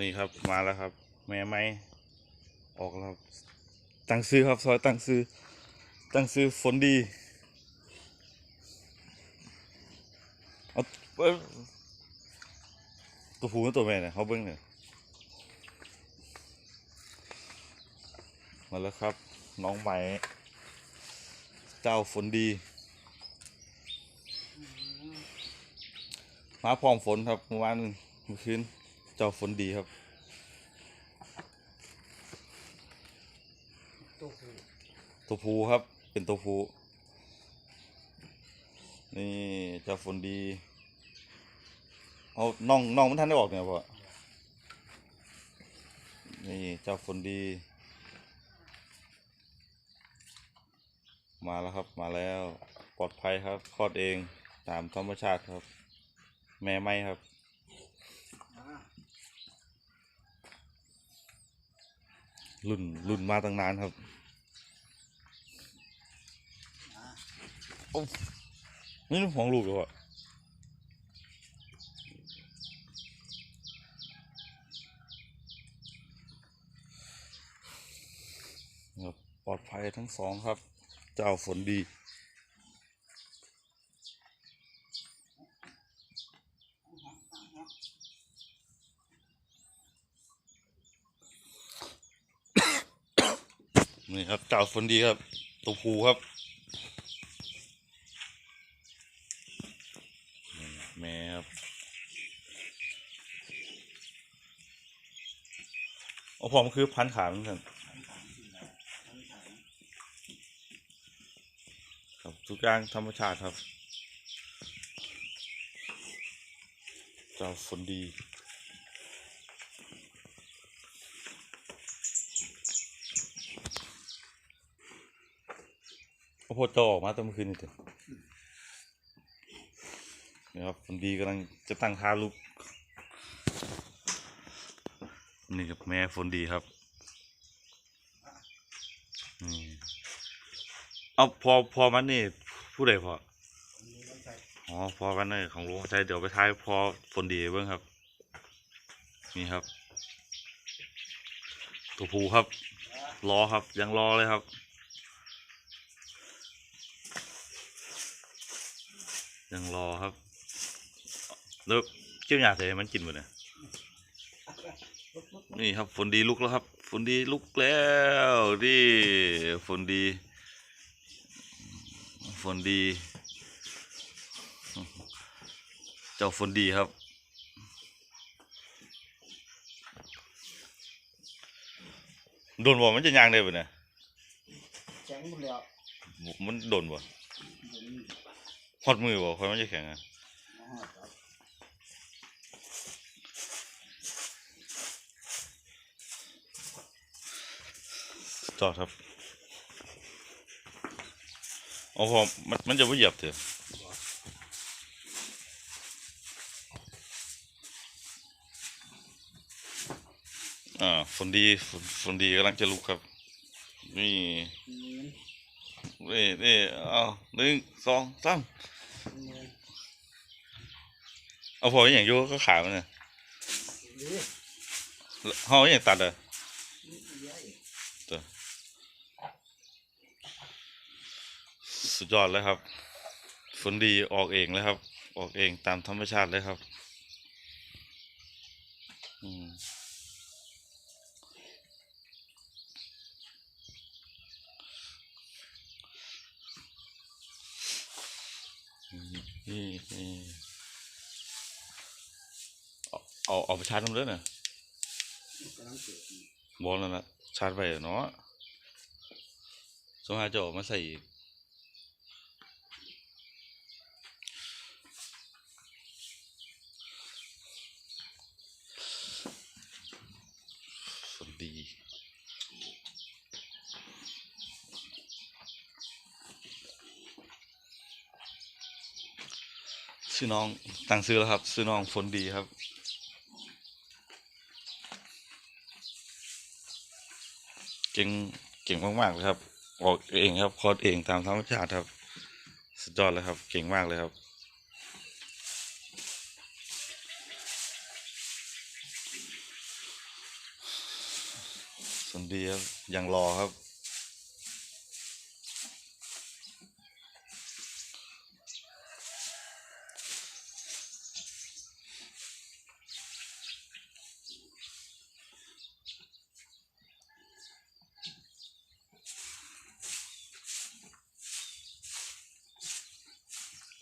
นี่ครับมาแล้วครับ แม่ไม้ออกแล้วครับตั้งซื้อครับซอยตั้งซื้อตั้งซื้อฝนดีเอาเอ้ยตัวผู้กับตัวแม่เนี่ยเขาเบิ้งเนี่ยมาแล้วครับน้องใหม่เจ้าฝนดี มาพร้อมฝนครับเมื่อวานเมื่อคืน เจ้าฝนดีครับ ตัวผู้ตัวผู้ครับ เป็นตัวผู้นี่เจ้าฝนดี เอาน้องน้องมันทันได้ออกเนี่ยพ่อนี่เจ้าฝนดี มาแล้วครับมาแล้ว ปลอดภัยครับคลอดเองตามธรรมชาติครับ แม่ไม่ครับ อ่า รุ่นรุ่นมาตั้งนานครับอ่าโอ้นี่มันของลูกเหรอวะครับปลอดภัยทั้งสองครับ เจ้าฝนดี นี่ครับเจ้าฝนดีครับตัวผูครับ แม่ครับโอ้ผมคือพันขาเหมือนกันครับทุกอย่างธรรมชาติครับเจ้าฝนดีาวโพดจะออกมาตั้งเมื่อคืนนี่เถอะนี่ครับฝนดีกำลังจะตั้งท่าลูกนี่กับแม่ฝนดีครับนี่เอาพอพอมันนี่ผู้ใดพออ๋อพอกันเลยของลุงใช่เดี๋ยวไปท้ายพอฝนดีเบิ้งครับ นี่ครับ ตัวผูครับ รอครับยังรอเลยครับ ยังรอครับแล้วเจ้าหยาเสมันกินหมดเนี่ยปุ๊บปุ๊บนี่ครับฝนดีลุกแล้วครับฝนดีลุกแล้วนี่ฝนดีฝนดี เจ้าฝนดีครับโดนบ่มันจะยางได้ปะเนี่ยแข็งหมดแล้วมันโดนบ่ เดี๋ยวนี้ฮอดมือบ่ค่อยมันจะแข็งอะมาหอดครับจอดครับโอ้โหมันมันจะไม่เหยียบเถอะอ่าฝนดีฝนฝนดีกำลังจะลุกครับ นี่เงินนี่นี่เอาหนึ่งสองสาม เอาพออย่างโยก็ขามันเนี่ยหรืออย่างตัดเลยใหญ่สุดยอดเลยครับฝนดีออกเองเลยครับ ออกเองตามธรรมชาติเลยครับ อืม นี่นี่เอาเอาไปชาร์จมันด้วยนะกำลังเกิดอีกบอลแล้วนะชาร์จไปเนาะสมหาจะออกมาใส่อีก ชื่อน้องตั้งซื้อแล้วครับชื่อน้องฝนดีครับ เก่งเก่งมากๆเลยครับ ออกเองครับคอดเองตามธรรมชาติครับ สุดยอดเลยครับ เก่งมากเลยครับสนดีครับยังรอครับ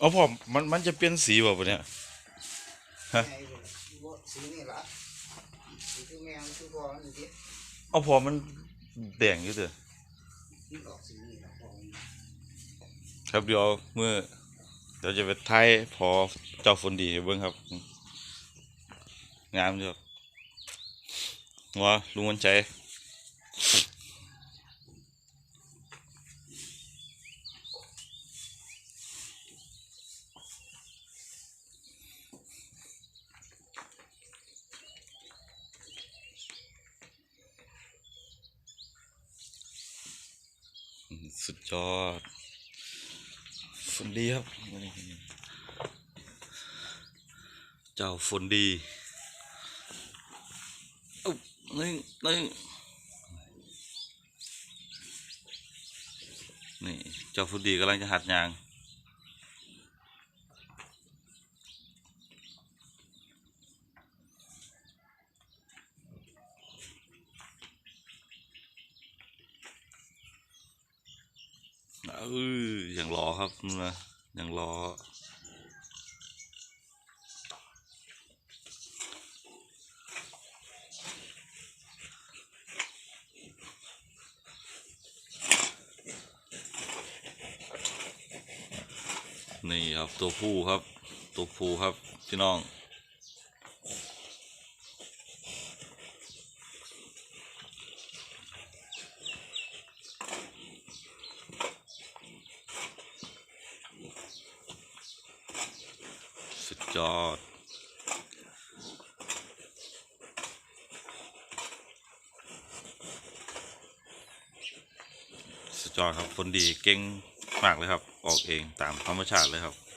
เอาพอมันมันจะเปลี่ยนสีแบบเนี่ยฮะสีนี่ละสีคือแมวคือพอนี่ดิเอาพอมันแดงอยู่เด้อะครับเดี๋ยวเมื่อเดี๋ยวจะไปไทยพอเจ้าฝนดีเบิ้งครับ งามอยู่ครับว่าลุงวันใจ ยอดฝนดีครับ เจ้าฝนดีอุ๊บนี่นี่นี่เจ้าฝนดีกำลังจะหัดยาง เอออย่างรอครับนะอย่างรอนี่ครับตัวผู้ครับ ตัวผู้ครับพี่น้อง ยอด สุดยอดครับ คนดีเก่งมากเลยครับ ออกเองตามธรรมชาติเลยครับ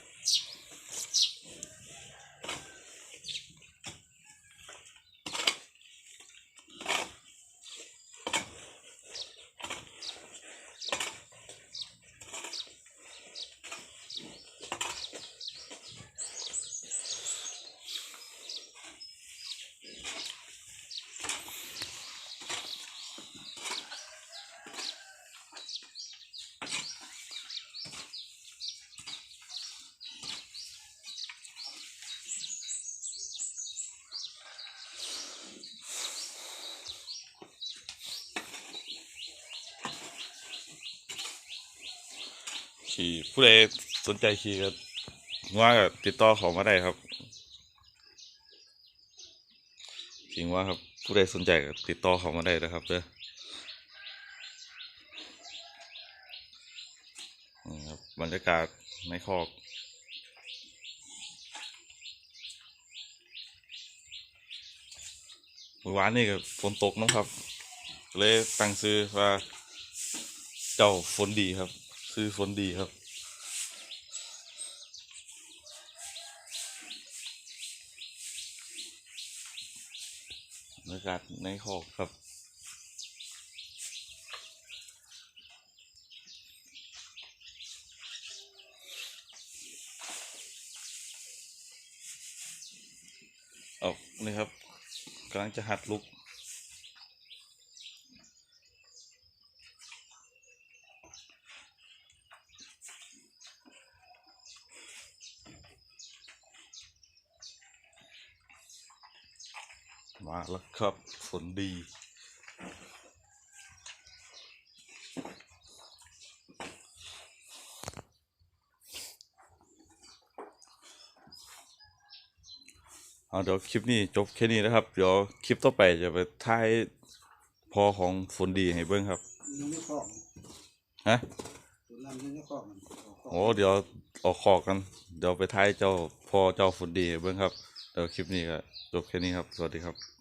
ขี่ผู้ใดสนใจขี่ก็ว่าก็ติดต่อเขามาได้ครับจริงว่าครับผู้ใดสนใจก็ติดต่อเขามาได้นะครับเด้อครับบรรยากาศในคอกเมื่อวานนี่ก็ฝนตกนะครับ เลยตั้งซื้อว่าเจ้าฝนดีครับ ซื้อฝนดีครับบรรยากาศในคอกครับเอานี่ครับกำลังจะหัดลุก มาแล้วครับฝนดี เอาเดี๋ยวคลิปนี้จบแค่นี้นะครับ เดี๋ยวคลิปต่อไปจะไปท้ายพอของฝนดีให้เบิ้งครับอยู่ในคอกฮะตัวนั้นอยู่ในคอกมันออกคอกโอ้เดี๋ยวออกคอกกัน เดี๋ยวไปท้ายเจ้าพอเจ้าฝนดีให้เบิ้งครับเดี๋ยวคลิปนี้ก็จบแค่นี้ครับ สวัสดีครับ